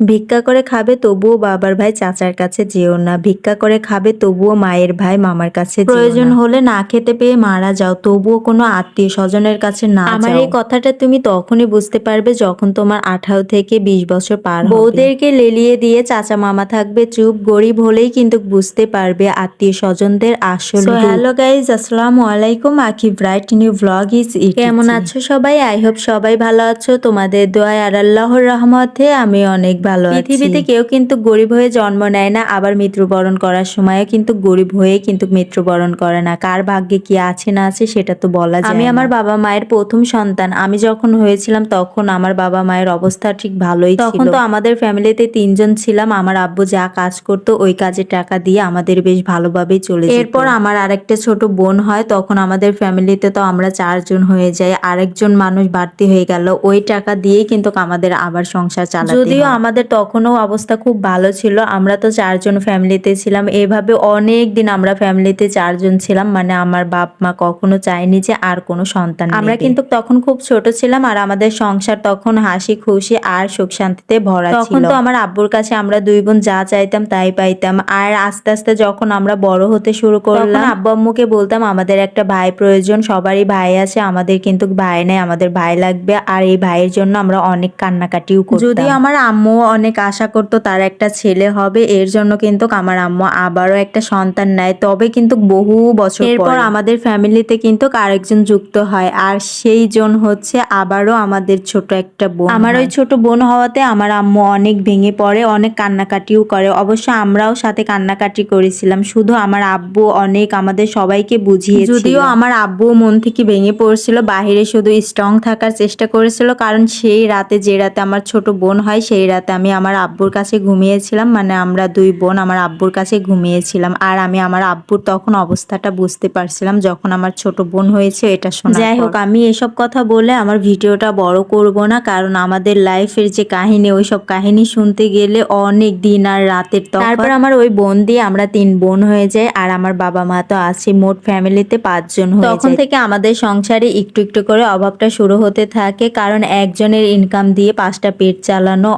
ভিক্ষা করে খাবে তবুও বাবার ভাই চাচার কাছে যেও না। ভিক্ষা করে খাবে তবুও মায়ের ভাই মামার কাছে প্রয়োজন হলে না খেতে পেয়ে মারা যাও তবুও কোনো আত্মীয় স্বজনের কাছে না আমার এই কথাটা তুমি তখনই বুঝতে পারবে যখন তোমার আঠারো থেকে বিশ বছর পার। বউদেরকে লেলিয়ে দিয়ে চাচা মামা থাকবে চুপ গরিব হলেই কিন্তু বুঝতে পারবে আত্মীয় স্বজনদের আসল হ্যালো গাইজ আসসালামু আলাইকুম আকি bright new vlog is it. কেমন আছো সবাই? আই হোপ সবাই ভালো আছো। তোমাদের দোয়ায় আর আল্লাহর রহমতে আমি অনেক ভালো আছি। পৃথিবীতে কেউ কিন্তু গরিব হয়ে জন্ম নেয় না আবার মৃত্যুবরণ করার সময়ও কিন্তু গরিব হয়ে কিন্তু মৃত্যুবরণ করে না। কার ভাগ্যে কি আছে না আছে সেটা তো বলা যায় আমি আমার বাবা মায়ের প্রথম সন্তান। আমি যখন হয়েছিলাম তখন আমার বাবা মায়ের অবস্থা ঠিক ভালোই ছিল। তখন তো আমাদের ফ্যামিলিতে তিনজন ছিলাম। আমার আব্বু যা কাজ করতো ওই কাজে টাকা দিয়ে আমাদের বেশ ভালোভাবেই চলে যেত। এরপর আমার আরেকটা ছোট বোন হয় তখন আমাদের ফ্যামিলিতে তো আমরা চারজন হয়ে যাই। আরেকজন মানুষ বাড়তি হয়ে গেল। ওই টাকা দিয়েই কিন্তু আমাদের আবার সংসার চালাতে যদিও আমাদের তখনও অবস্থা খুব ভালো ছিল। আমরা তো চারজন ফ্যামিলিতে ছিলাম। এভাবে অনেক দিন আমরা ফ্যামিলিতে চারজন ছিলাম। মানে আমার বাপ মা কখনো চায়নি যে আর কোনো সন্তান আমরা কিন্তু তখন খুব ছোট ছিলাম আর আমাদের সংসার তখন হাসি খুশি আর সুখ শান্তিতে ভরা তখন তো আমার আব্বুর কাছে আমরা দুই বোন যা চাইতাম তাই পাইতাম। আর আস্তে আস্তে যখন আমরা বড় হতে শুরু করলাম আব্বু আম্মুকে বলতাম আমাদের একটা ভাই প্রয়োজন সবারই ভাই আছে আমাদের কিন্তু ভাই নেই আমাদের ভাই লাগবে। আর এই ভাইয়ের জন্য আমরা অনেক কান্নাকাটিও করতাম। যদিও আমার আম্মু অনেক আশা করতো তার একটা ছেলে হবে। এর জন্য কিন্তু আমার আম্মু আবারও একটা সন্তান নেয়। তবে কিন্তু বহু বছর এরপর আমাদের ফ্যামিলিতে কিন্তু আরেকজন যুক্ত হয়। আর সেই জন হচ্ছে আবারও আমাদের ছোট একটা বোন আমার ওই ছোট বোন হওয়াতে আমার আম্মু অনেক ভেঙে পড়ে অনেক কান্নাকাটিও করে। অবশ্য আমরাও সাথে কান্নাকাটি করেছিলাম। শুধু আমার আব্বু অনেক আমাদের সবাইকে বুঝিয়ে যদিও আমার আব্বু মন থেকে ভেঙে পড়ছিল বাহিরে শুধু স্ট্রং থাকার চেষ্টা করেছিল। কারণ সেই রাতে যে রাতে আমার ছোট বোন হয় সেই রাতে আমি আমার আব্বুর কাছে ঘুমিয়েছিলাম মানে আমরা দুই বোন আমার আব্বুর কাছে ঘুমিয়েছিলাম। আর আমি আমার আব্বুর তখন অবস্থাটা বুঝতে পারছিলাম যখন আমার ছোট বোন হয়েছে এটা শোনা যাই হোক আমি এসব কথা বলে আমার ভিডিওটা বড় করব না কারণ আমাদের লাইফের যে কাহিনী ওই সব কাহিনী শুনতে গেলে অনেক দিন আর রাতের তারপর আমার ওই বোন দিয়ে আমরা তিন বোন হয়ে যাই আর আমার বাবা মা তো আছে মোট ফ্যামিলিতে পাঁচজন হয়ে তখন থেকে আমাদের সংসারে একটু একটু করে অভাবটা শুরু হতে থাকে কারণ একজনের ইনকাম দিয়ে পাঁচটা পেট চালানো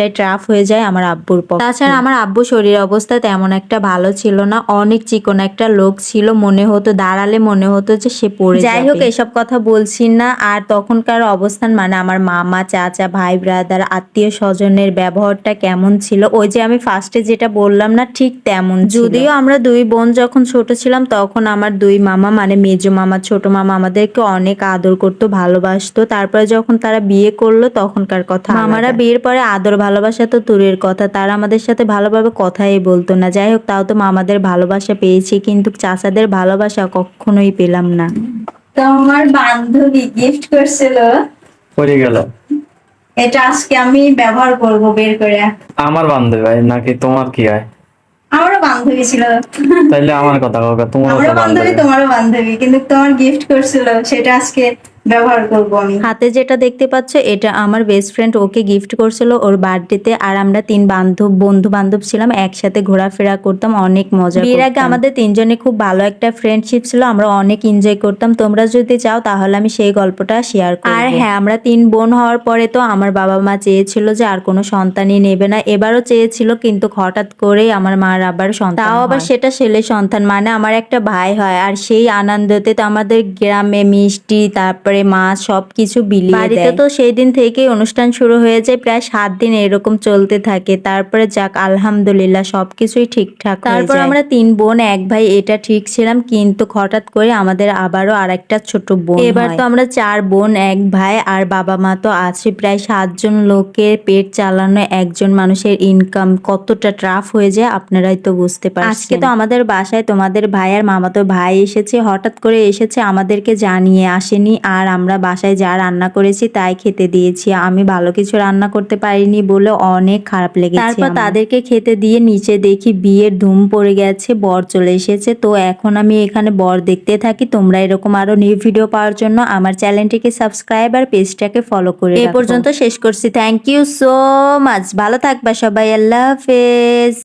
অনেকটাই ট্রাফ হয়ে যায় আমার আব্বুর পক্ষে। তাছাড়া আমার আব্বু শরীর অবস্থা তেমন একটা ভালো ছিল না। অনেক চিকন একটা লোক ছিল মনে হতো দাঁড়ালে মনে হতো যে সে পড়ে যাই হোক এসব কথা বলছি না। আর তখনকার অবস্থান মানে আমার মামা চাচা ভাই ব্রাদার আত্মীয় স্বজনের ব্যবহারটা কেমন ছিল? ওই যে আমি ফার্স্টে যেটা বললাম না ঠিক তেমন যদিও আমরা দুই বোন যখন ছোট ছিলাম তখন আমার দুই মামা মানে মেজো মামা ছোট মামা আমাদেরকে অনেক আদর করতো ভালোবাসতো। তারপরে যখন তারা বিয়ে করল তখনকার কথা মামারা বিয়ের পরে আদর ভালোবাসা তো দূরের কথা তারা আমাদের সাথে ভালোভাবে কথাই বলতো না। যাই হোক তাও তো মামাদের ভালোবাসা পেয়েছি কিন্তু চাচাদের ভালোবাসা কখনোই পেলাম না। তো আমার বান্ধবী গিফট করছিল। পড়ে গেল। এটা আজকে আমি ব্যবহার করব বের করে। আমার বান্ধবী নাকি তোমার কি হয় আমারও বান্ধবী ছিল। তাইলে আমার কথা কাকা তোমারও বান্ধবী তোমারও বান্ধবী কিন্তু তোমার গিফট করছিল সেটা আজকে ব্যবহার করব আমি। হাতে যেটা দেখতে পাচ্ছ এটা আমার বেস্ট ফ্রেন্ড ওকে গিফট করছিল ওর বার্থডেতে আর আমরা তিন বান্ধব বন্ধু বান্ধব ছিলাম একসাথে ঘোরাফেরা করতাম অনেক মজা এর আগে আমাদের তিনজনে খুব ভালো একটা ফ্রেন্ডশিপ ছিল আমরা অনেক এনজয় করতাম। তোমরা যদি চাও তাহলে আমি সেই গল্পটা শেয়ার করব। আর হ্যাঁ আমরা তিন বোন হওয়ার পরে তো আমার বাবা মা চেয়েছিল যে আর কোনো সন্তানই নেবে না। এবারও চেয়েছিল কিন্তু হঠাৎ করেই আমার মার আবার সন্তান তাও আবার সেটা ছেলে সন্তান মানে আমার একটা ভাই হয় আর সেই আনন্দতে তো আমাদের গ্রামে মিষ্টি তারপরে মাছ সবকিছু বিলিয়ে বাড়িতে তো সেই দিন থেকেই অনুষ্ঠান শুরু হয়ে যায় প্রায় সাত দিন এরকম চলতে থাকে। তারপরে যাক আলহামদুলিল্লাহ সবকিছুই ঠিকঠাক তারপর আমরা তিন বোন এক ভাই এটা ঠিক ছিলাম কিন্তু হঠাৎ করে আমাদের আবারও আরেকটা ছোট বোন এবার তো আমরা চার বোন এক ভাই আর বাবা মা তো আছে প্রায় সাতজন লোকের পেট চালানো একজন মানুষের ইনকাম কতটা ট্রাফ হয়ে যায় আপনারাই তো বুঝতে পারছেন। আজকে তো আমাদের বাসায় তোমাদের ভাই আর মামাতো ভাই এসেছে হঠাৎ করে এসেছে আমাদেরকে জানিয়ে আসেনি আর আমরা বাসায় যা রান্না করেছি তাই খেতে দিয়েছি। আমি ভালো কিছু রান্না করতে পারিনি বলে অনেক খারাপ লেগেছে তারপর তাদেরকে খেতে দিয়ে নিচে দেখি বিয়ের ধুম পড়ে গেছে বর চলে এসেছে। তো এখন আমি এখানে বর দেখতে থাকি। তোমরা এরকম আরও নিউ ভিডিও পাওয়ার জন্য আমার চ্যানেলটিকে সাবস্ক্রাইব আর পেজটাকে ফলো করে এই পর্যন্ত শেষ করছি। থ্যাংক ইউ সো মাচ ভালো থাকবা সবাই। আল্লাহ হাফেজ।